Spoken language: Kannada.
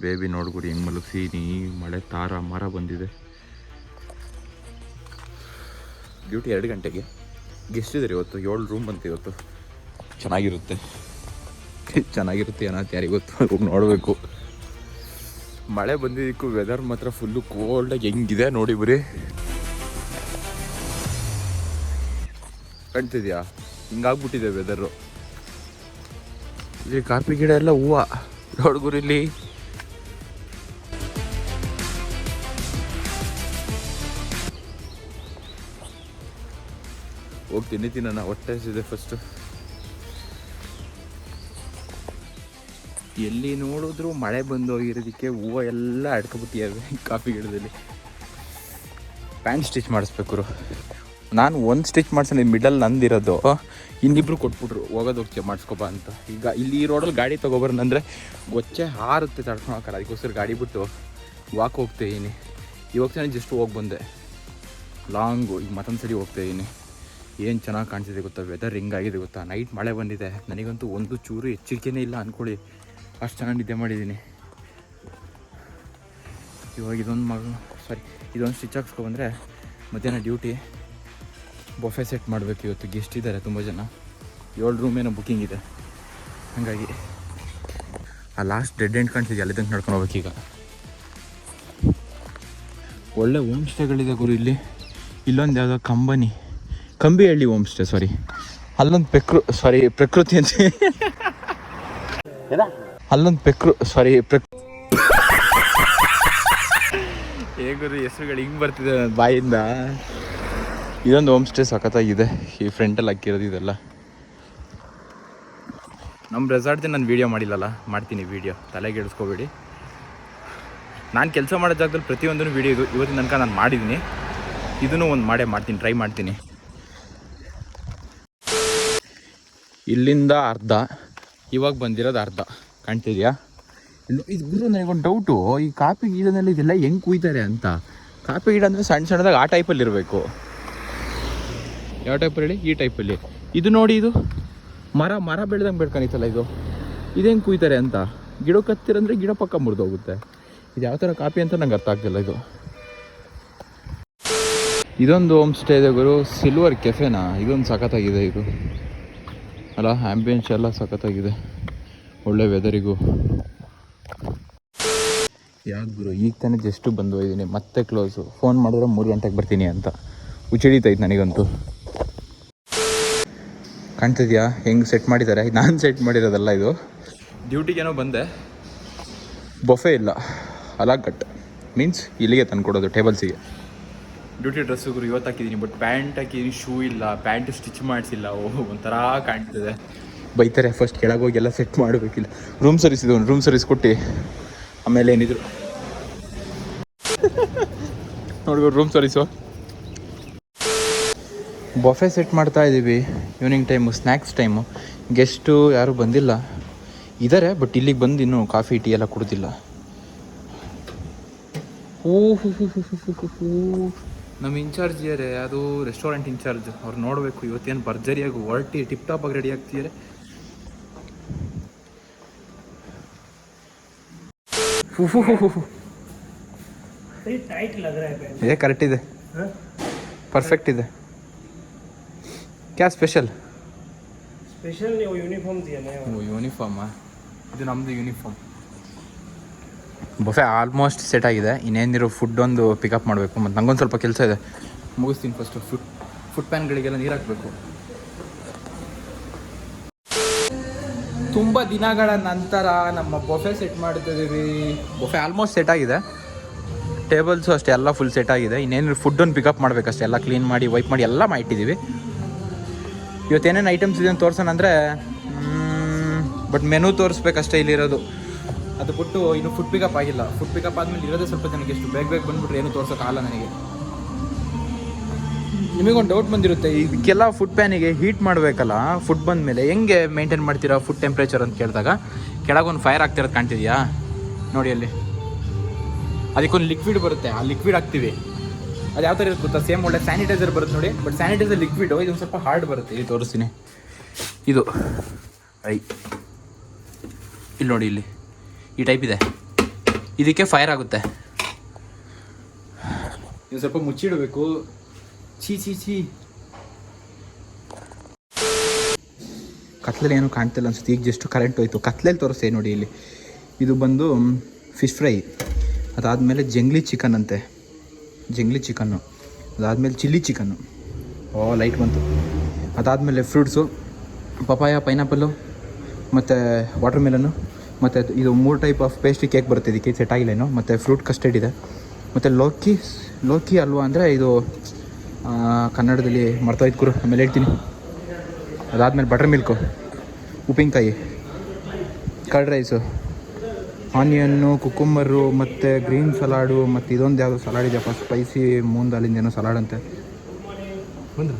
ಬೇಬಿ ನೋಡ್ಗುರಿ ಹೆಂಗೆ ನೀ ಮಳೆ ತಾರ ಮರ ಬಂದಿದೆ. ಡ್ಯೂಟಿ ಎರಡು ಗಂಟೆಗೆ. ಗೆಸ್ಟ್ ಇದ್ದಾರೆ ಇವತ್ತು ಏಳು ರೂಮ್ ಬಂತು ಇವತ್ತು. ಚೆನ್ನಾಗಿರುತ್ತೆ. ಚೆನ್ನಾಗಿರುತ್ತೆ ಏನೋ ಯಾರಿಗೊತ್ತು ಗೊತ್ತು ನೋಡಬೇಕು. ಮಳೆ ಬಂದಿದ್ದಕ್ಕೂ ವೆದರ್ ಮಾತ್ರ ಫುಲ್ಲು ಕೋಲ್ಡಾಗಿ ಹೆಂಗಿದೆ ನೋಡಿ ಬರೀ. ಕಾಣ್ತಿದ್ಯಾ? ಹಿಂಗಾಗ್ಬಿಟ್ಟಿದೆ ವೆದರು ಇಲ್ಲಿ ಕಾಫಿ ಗಿಡ ಎಲ್ಲ ಹೂವು. ನೋಡ್ಗುರು ಇಲ್ಲಿ ತಿನ್ನೋಣ ಹೊಟ್ಟೆ ಇದೆ ಫಸ್ಟು ಎಲ್ಲಿ ನೋಡಿದ್ರು ಮಳೆ ಬಂದು ಹೋಗಿರೋದಕ್ಕೆ ಹೂವು ಎಲ್ಲ ಅಡ್ಕೊಬಿಟ್ಟಿಯಾವೆ ಕಾಫಿ ಗಿಡದಲ್ಲಿ. ಪ್ಯಾಂಟ್ ಸ್ಟಿಚ್ ಮಾಡಿಸ್ಬೇಕು ನಾನು ಒಂದು ಸ್ಟಿಚ್ ಮಾಡ್ಸೋಣ ಮಿಡಲ್ ನಂದಿರೋದು. ಇನ್ನಿಬ್ರು ಕೊಟ್ಬಿಟ್ರು, ಹೋಗೋದು ಹೋಗ್ತೀವಿ ಮಾಡಿಸ್ಕೊಬಾ ಅಂತ. ಈಗ ಇಲ್ಲಿ ಈ ರೋಡಲ್ಲಿ ಗಾಡಿ ತೊಗೊಬರ್ನಂದ್ರೆ ಗೊಚ್ಚೆ ಹಾರುತ್ತೆ ತಡ್ಕೊಳಕ್ಕಲ್ಲ, ಅದಕ್ಕೋಸ್ಕರ ಗಾಡಿ ಬಿಟ್ಟು ವಾಕ್ ಹೋಗ್ತಾ ಇದೀನಿ. ಇವಾಗ ಜಸ್ಟ್ ಹೋಗಿ ಬಂದೆ. ಲಾಂಗು ಈಗ ಮತ್ತೊಂದು ಸರಿ ಹೋಗ್ತಾ ಇದೀನಿ. ಏನು ಚೆನ್ನಾಗಿ ಕಾಣಿಸಿದೆ ಗೊತ್ತಾ? ವೆದರ್ ಹಿಂಗಾಗಿದೆ ಗೊತ್ತಾ? ನೈಟ್ ಮಳೆ ಬಂದಿದೆ. ನನಗಂತೂ ಒಂದು ಚೂರು ಎಚ್ಚರಿಕೆನೇ ಇಲ್ಲ ಅಂದ್ಕೊಳ್ಳಿ ಅಷ್ಟು ಚೆನ್ನಾಗಿ ನಿದ್ದೆ ಮಾಡಿದ್ದೀನಿ. ಇವಾಗ ಇದೊಂದು ಮಗ ಸಾರಿ ಇದೊಂದು ಸ್ಟಿಚ್ ಹಾಕ್ಸ್ಕೊಬಂದರೆ ಮಧ್ಯಾಹ್ನ ಡ್ಯೂಟಿ ಬೊಫೆ ಸೆಟ್ ಮಾಡಬೇಕು ಇವತ್ತು. ಗೆಸ್ಟ್ ಇದ್ದಾರೆ ತುಂಬ ಜನ. ಏಳು ರೂಮ್ ಏನೋ ಬುಕ್ಕಿಂಗ್ ಇದೆ. ಹಾಗಾಗಿ ಆ ಲಾಸ್ಟ್ ಡೆಡ್ ಎಂಡ್ ಕಾಣಿಸಿದೆ ಅಲ್ಲಿ ತನಕ ನಡ್ಕೊಂಡು ಈಗ. ಒಳ್ಳೆ ಹೋಮ್ ಸ್ಟೇಗಳಿದೆ ಗುರು ಇಲ್ಲಿ. ಇಲ್ಲೊಂದು ಯಾವುದೋ ಕಂಬನಿ ಕಂಬಿ ಹಳ್ಳಿ ಹೋಮ್ ಸ್ಟೇ ಸಾರಿ ಅಲ್ಲೊಂದು ಪ್ರಕೃ ಸಾರಿ ಪ್ರಕೃತಿ ಅಂತ. ಅಲ್ಲೊಂದು ಪ್ರಕೃ ಸಾರಿ ಪ್ರಕ್ ಹೇಗುರು ಹೆಸರುಗಳು ಹಿಂಗೆ ಬರ್ತಿದೆ ನನ್ನ ಬಾಯಿಂದ. ಇದೊಂದು ಹೋಮ್ ಸ್ಟೇ ಸಖತ್ತಾಗಿದೆ. ಈ ಫ್ರೆಂಟಲ್ಲಿ ಹಾಕಿರೋದು ಇದೆಲ್ಲ. ನಮ್ಮ ರೆಸಾರ್ಟ್ದು ನಾನು ವೀಡಿಯೋ ಮಾಡಿಲ್ಲಲ್ಲ? ಮಾಡ್ತೀನಿ ವೀಡಿಯೋ ತಲೆಗೆ ಇಡಿಸ್ಕೋಬೇಡಿ ನಾನು ಕೆಲಸ ಮಾಡೋ ಜಾಗದಲ್ಲಿ ಪ್ರತಿಯೊಂದೂ ವೀಡಿಯೋ ಇದು ಇವತ್ತಿನ ತನಕ ನಾನು ಮಾಡಿದ್ದೀನಿ. ಇದನ್ನು ಒಂದು ಮಾಡೇ ಮಾಡ್ತೀನಿ ಟ್ರೈ ಮಾಡ್ತೀನಿ. ಇಲ್ಲಿಂದ ಅರ್ಧ, ಇವಾಗ ಬಂದಿರೋದು ಅರ್ಧ. ಕಾಣ್ತಿದ್ಯಾ? ಇದು ಗುರು, ನನಗೊಂದು ಡೌಟು ಈ ಕಾಪಿ ಗಿಡದಲ್ಲಿ ಇದೆಲ್ಲ ಹೆಂಗೆ ಕುಯ್ತಾರೆ ಅಂತ. ಕಾಪಿ ಗಿಡ ಅಂದರೆ ಸಣ್ಣ ಸಣ್ಣದಾಗ ಆ ಟೈಪಲ್ಲಿ ಇರಬೇಕು. ಯಾವ ಟೈಪಲ್ಲಿ ಹೇಳಿ? ಈ ಟೈಪಲ್ಲಿ ಇದು ನೋಡಿ ಇದು. ಮರ ಮರ ಬೆಳೆದಂಗೆ ಬೆಳ್ಕೊಂಡಿತ್ತಲ್ಲ ಇದು. ಇದೇನು ಕುಯ್ತಾರೆ ಅಂತ. ಗಿಡ ಕತ್ತಿರಂದ್ರೆ ಗಿಡ ಪಕ್ಕ ಮುರಿದೋಗುತ್ತೆ. ಇದು ಯಾವ ಥರ ಕಾಪಿ ಅಂತ ನಂಗೆ ಅರ್ಥ ಆಗ್ತಿಲ್ಲ ಇದು. ಇದೊಂದು ಹೋಮ್ ಸ್ಟೇ ಇದೆ ಗುರು. ಸಿಲ್ವರ್ ಕೆಫೆನಾ ಇದೊಂದು ಸಖತ್ತಾಗಿದೆ ಇದು. ಅಲ್ಲ ಆ್ಯಂಬಿಯನ್ಸ್ ಎಲ್ಲ ಸಖತ್ತಾಗಿದೆ. ಒಳ್ಳೆ ವೆದರಿಗೂ ಯಾಕೆ ಗುರು ಈಗ ತಾನೇ ಜಸ್ಟು ಬಂದು ಹೋಗಿದ್ದೀನಿ. ಮತ್ತೆ ಕ್ಲೋಸು ಫೋನ್ ಮಾಡಿದ್ರೆ ಮೂರು ಗಂಟೆಗೆ ಬರ್ತೀನಿ ಅಂತ. ಹುಚ್ಚಿಡಿತೈತೆ ನನಗಂತೂ. ಕಾಣ್ತಿದ್ಯಾ? ಹೆಂಗೆ ಸೆಟ್ ಮಾಡಿದ್ದಾರೆ ನಾನು ಸೆಟ್ ಮಾಡಿರೋದಲ್ಲ ಇದು. ಡ್ಯೂಟಿಗೇನೋ ಬಂದೆ. ಬೊಫೆ ಇಲ್ಲ. ಅಲಾಗಟ್ ಮೀನ್ಸ್ ಇಲ್ಲಿಗೆ ತಂದು ಕೊಡೋದು ಟೇಬಲ್ಸಿಗೆ ಡ್ಯೂಟಿ ಡ್ರೆಸ್ಸು ಗುರು ಇವತ್ತು ಹಾಕಿದ್ದೀನಿ ಬಟ್ ಪ್ಯಾಂಟ್ ಹಾಕಿದ್ದೀನಿ ಶೂ ಇಲ್ಲ ಪ್ಯಾಂಟ್ ಸ್ಟಿಚ್ ಮಾಡಿಸಿಲ್ಲ. ಓ, ಒಂಥರ ಕಾಣ್ತಿದೆ. ಬೈತಾರೆ ಫಸ್ಟ್ ಕೆಳಗೆ ಹೋಗಿ ಎಲ್ಲ ಸೆಟ್ ಮಾಡಬೇಕಿಲ್ಲ. ರೂಮ್ ಸರ್ವಿಸ್ ಇದು ರೂಮ್ ಸರ್ವಿಸ್ ಕೊಟ್ಟು. ಆಮೇಲೆ ಏನಿದ್ರು. ನೋಡ್ಬೋದು ರೂಮ್ ಸರ್ವಿಸು ಬಫೆ ಸೆಟ್ ಮಾಡ್ತಾ ಇದ್ದೀವಿ evening time snacks time guest ಯಾರೂ ಬಂದಿಲ್ಲ. ಇದ್ದಾರೆ ಬಟ್ ಇಲ್ಲಿಗೆ ಬಂದು ಇನ್ನೂ ಕಾಫಿ ಟೀ ಎಲ್ಲ ಕುಡ್ದಿಲ್ಲ. ಓ ಹೂ. ನಮ್ಮ ಇನ್ಚಾರ್ಜ್ ಯಾರೇ ಅದು ರೆಸ್ಟೋರೆಂಟ್ ಇನ್ಚಾರ್ಜ್. ಅವ್ರು ನೋಡಬೇಕು ಇವತ್ತೇನು ಭರ್ಜರಿಯಾಗಿ ಹೊರಟಿ ಟಿಪ್ ಟಾಪ್ ಆಗಿ ರೆಡಿ ಆಗ್ತಿದ್ದಾರೆ. ಇದೆ ಕರೆಕ್ಟ್ ಇದೆ. ಪರ್ಫೆಕ್ಟ್ ಇದೆ. ಕ್ಯಾ ಸ್ಪೆಷಲ್ ಸ್ಪೆಷಲ್ ನೀವು ಯೂನಿಫಾರ್ಮ್ ಯೂನಿಫಾರ್ಮಾ ಇದು ನಮ್ಮದು ಯೂನಿಫಾರ್ಮ್ ಬೊಫೆ ಆಲ್ಮೋಸ್ಟ್ ಸೆಟ್ ಆಗಿದೆ. ಇನ್ನೇನಿರೋ ಫುಡ್ ಒಂದು ಪಿಕಪ್ ಮಾಡಬೇಕು. ಮತ್ತು ನಂಗೊಂದು ಸ್ವಲ್ಪ ಕೆಲಸ ಇದೆ. ಮುಗಿಸ್ತೀನಿ ಫಸ್ಟು ಫುಡ್ ಫುಡ್ ಪ್ಯಾನ್ಗಳಿಗೆಲ್ಲ ನೀರು ಹಾಕಬೇಕು. ತುಂಬ ದಿನಗಳ ನಂತರ ನಮ್ಮ ಬೊಫೆ ಸೆಟ್ ಮಾಡ್ತಿದ್ದೀವಿ. ಬೊಫೆ ಆಲ್ಮೋಸ್ಟ್ ಸೆಟ್ ಆಗಿದೆ. ಟೇಬಲ್ಸು ಅಷ್ಟೇ ಎಲ್ಲ ಫುಲ್ ಸೆಟ್ ಆಗಿದೆ. ಇನ್ನೇನು ಒಂದು ಪಿಕಪ್ ಮಾಡಬೇಕಷ್ಟೇ ಎಲ್ಲ ಕ್ಲೀನ್ ಮಾಡಿ ವೈಪ್ ಮಾಡಿ ಎಲ್ಲ ಮಾಡಿಟ್ಟಿದ್ದೀವಿ. ಇವತ್ತೇನೇನು ಐಟಮ್ಸ್ ಇದೆ ಅಂತ ತೋರ್ಸೋಣ ಅಂದರೆ ಬಟ್ ಮೆನು ತೋರಿಸ್ಬೇಕಷ್ಟೇ ಇಲ್ಲಿರೋದು. ಅದು ಬಿಟ್ಟು ಇನ್ನು ಫುಡ್ ಪಿಕಪ್ ಆಗಿಲ್ಲ. ಫುಡ್ ಪಿಕಪ್ ಆದಮೇಲೆ ಇರೋದೇ ಸ್ವಲ್ಪ ಜನಕ್ಕೆ ಎಷ್ಟು ಬೇಗ ಬೇಗ ಬಂದ್ಬಿಟ್ರೆ ಏನು ತೋರ್ಸೋಕ್ಕಾಗಲ್ಲ ನನಗೆ. ನಿಮಗೊಂದು ಡೌಟ್ ಬಂದಿರುತ್ತೆ, ಇದಕ್ಕೆಲ್ಲ ಫುಡ್ ಪ್ಯಾನಿಗೆ ಹೀಟ್ ಮಾಡಬೇಕಲ್ಲ ಫುಡ್ ಬಂದ ಮೇಲೆ ಹೆಂಗೆ ಮೇಂಟೈನ್ ಮಾಡ್ತೀರಾ ಫುಡ್ ಟೆಂಪ್ರೇಚರ್ ಅಂತ ಕೇಳಿದಾಗ? ಕೆಳಗೊಂದು ಫೈರ್ ಆಗ್ತಿರೋದು ಕಾಣ್ತಿದ್ಯಾ? ನೋಡಿ ಅಲ್ಲಿ. ಅದಕ್ಕೊಂದು ಲಿಕ್ವಿಡ್ ಬರುತ್ತೆ, ಆ ಲಿಕ್ವಿಡ್ ಹಾಕ್ತೀವಿ. ಅದು ಯಾವ ಥರ ಇರುತ್ತೆ ಗೊತ್ತಾ? ಸೇಮ್ ಒಳ್ಳೆ ಸ್ಯಾನಿಟೈಸರ್ ಬರುತ್ತೆ ನೋಡಿ. ಬಟ್ ಸ್ಯಾನಿಟೈಸರ್ ಲಿಕ್ವಿಡ್ ಇದು ಸ್ವಲ್ಪ ಹಾರ್ಡ್ ಬರುತ್ತೆ. ಇದು ತೋರಿಸ್ತೀನಿ. ಇದು. ಐ. ಇಲ್ಲಿ ನೋಡಿ ಇಲ್ಲಿ. ಈ ಟೈಪ್ ಇದೆ. ಇದಕ್ಕೆ ಫೈರ್ ಆಗುತ್ತೆ. ಇದು ಸ್ವಲ್ಪ ಮುಚ್ಚಿಡಬೇಕು. ಛೀ ಛೀ ಛೀ. ಕತ್ಲಲ್ಲಿ ಏನೂ ಕಾಣ್ತಿಲ್ಲ ಅನ್ಸುತ್ತೆ. ಈಗ ಜಸ್ಟ್ ಕರೆಂಟ್ ಹೋಯ್ತು. ಕತ್ಲಲ್ಲಿ ತೋರಿಸ್ತೆ ನೋಡಿ ಇಲ್ಲಿ. ಇದು ಬಂದು ಫಿಶ್ ಫ್ರೈ ಅದಾದಮೇಲೆ ಜಂಗ್ಲಿ ಚಿಕನ್ ಅಂತೆ. ಜಂಗ್ಲಿ ಚಿಕನ್ನು ಅದಾದಮೇಲೆ ಚಿಲ್ಲಿ ಚಿಕನ್ನು ಓ ಲೈಟ್ ಬಂತು. ಅದಾದಮೇಲೆ ಫ್ರೂಟ್ಸು ಪಪಾಯ ಪೈನಾಪಲ್ಲು ಮತ್ತು ವಾಟರ್ ಮೆಲನ್ನು ಮತ್ತು ಇದು ಮೂರು ಟೈಪ್ ಆಫ್ ಪೇಸ್ಟ್ರಿ ಕೇಕ್ ಬರುತ್ತೆ ಇದಕ್ಕೆ ಸೆಟ್ ಆಗಿಲ್ಲೇನು ಮತ್ತು ಫ್ರೂಟ್ ಕಸ್ಟರ್ಡ್ ಇದೆ. ಮತ್ತು ಲೋಕಿ ಲೋಕಿ ಅಲ್ವಾ ಅಂದರೆ ಇದು ಕನ್ನಡದಲ್ಲಿ ಮರ್ತೋಯ್ತು ಗುರು. ಆಮೇಲೆ ಹೇಳ್ತೀನಿ. ಅದಾದಮೇಲೆ ಬಟರ್ ಮಿಲ್ಕು ಉಪ್ಪಿನಕಾಯಿ ಕರ್ಡ್ ರೈಸು ಆನಿಯನ್ನು ಕುಕ್ಕುಂಬರು ಮತ್ತು ಗ್ರೀನ್ ಸಲಾಡು ಮತ್ತು ಇದೊಂದು ಯಾವುದೋ ಸಲಾಡ್ ಇದೆಯಪ್ಪ. ಸ್ಪೈಸಿ ಮೂನ್ ಏನೋ ಸಲಾಡ್ ಅಂತೆ. ಬಂದ್ರು?